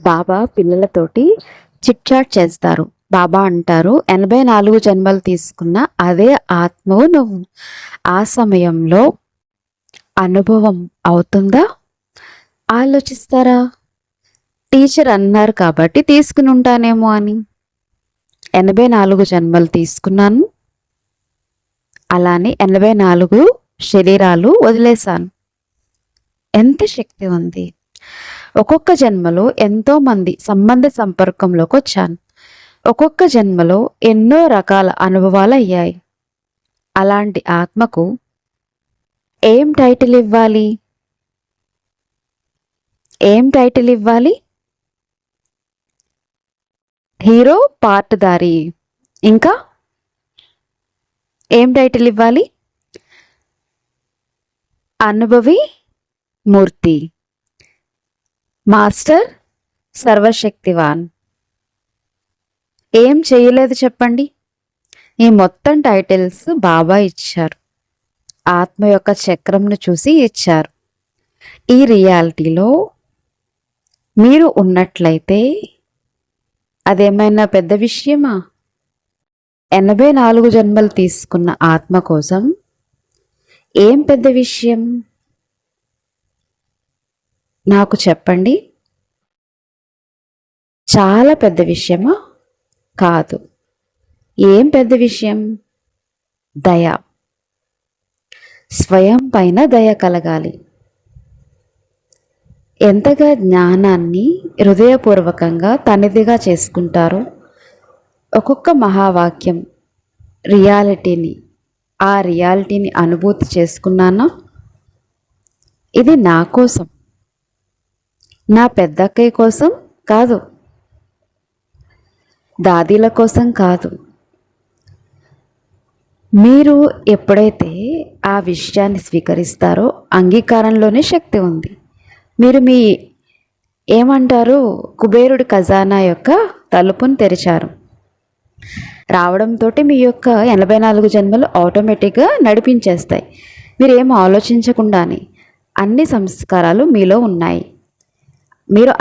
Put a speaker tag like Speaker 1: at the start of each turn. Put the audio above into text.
Speaker 1: బాబా పిల్లలతోటి chit chat చేస్తారు. బాబా అంటారు ఎనభై నాలుగు జన్మలు తీసుకున్న అదే ఆత్మవు నువ్వు. ఆ సమయంలో అనుభవం అవుతుందా? ఆలోచిస్తారా? టీచర్ అన్నారు కాబట్టి తీసుకుని ఉంటానేమో అని. ఎనభై నాలుగు జన్మలు తీసుకున్నాను. అలానే ఎనభై నాలుగు శరీరాలు వదిలేశాను. ఎంత శక్తి ఉంది. ఒక్కొక్క జన్మలో ఎంతో మంది సంబంధ సంపర్కంలోకి వచ్చాను. ఒక్కొక్క జన్మలో ఎన్నో రకాల అనుభవాలు అయ్యాయి అలాంటి ఆత్మకు ఏం టైటిల్ ఇవ్వాలి? ఏం టైటిల్ ఇవ్వాలి? హీరో పార్ట్దారి ఇంకా ఏం టైటిల్ ఇవ్వాలి? అనుభవి మూర్తి. మాస్టర్ సర్వశక్తివాన్. ఏం చేయలేదు చెప్పండి. ఈ మొత్తం టైటిల్స్ బాబా ఇచ్చారు. ఆత్మ యొక్క చక్రంను చూసి ఇచ్చారు. ఈ రియాలిటీలో మీరు ఉన్నట్లయితే అదేమైనా పెద్ద విషయమా? ఎనభై నాలుగు జన్మలు తీసుకున్న ఆత్మ కోసం ఏం పెద్ద విషయం? నాకు చెప్పండి. చాలా పెద్ద విషయమా? కాదు. ఏం పెద్ద విషయం? దయ. స్వయం పైన దయ కలగాలి. ఎంతగా జ్ఞానాన్ని హృదయపూర్వకంగా తనిదిగా చేసుకుంటారో ఒక్కొక్క మహావాక్యం రియాలిటీని ఆ రియాలిటీని అనుభూతి చేసుకున్నానా? ఇది నా కోసం. నా పెద్దక్కయ్య కోసం కాదు. దాదీల కోసం కాదు. మీరు ఎప్పుడైతే ఆ విషయాన్ని స్వీకరిస్తారో అంగీకారంలోనే శక్తి ఉంది. మీరు మీ ఏమంటారు? కుబేరుడి ఖజానా యొక్క తలుపును తెరిచారు. రావడంతో మీ యొక్క ఎనభై నాలుగు జన్మలు ఆటోమేటిక్గా నడిపించేస్తాయి. మీరు ఏం ఆలోచించకుండానే అన్ని సంస్కారాలు మీలో ఉన్నాయి. మీరు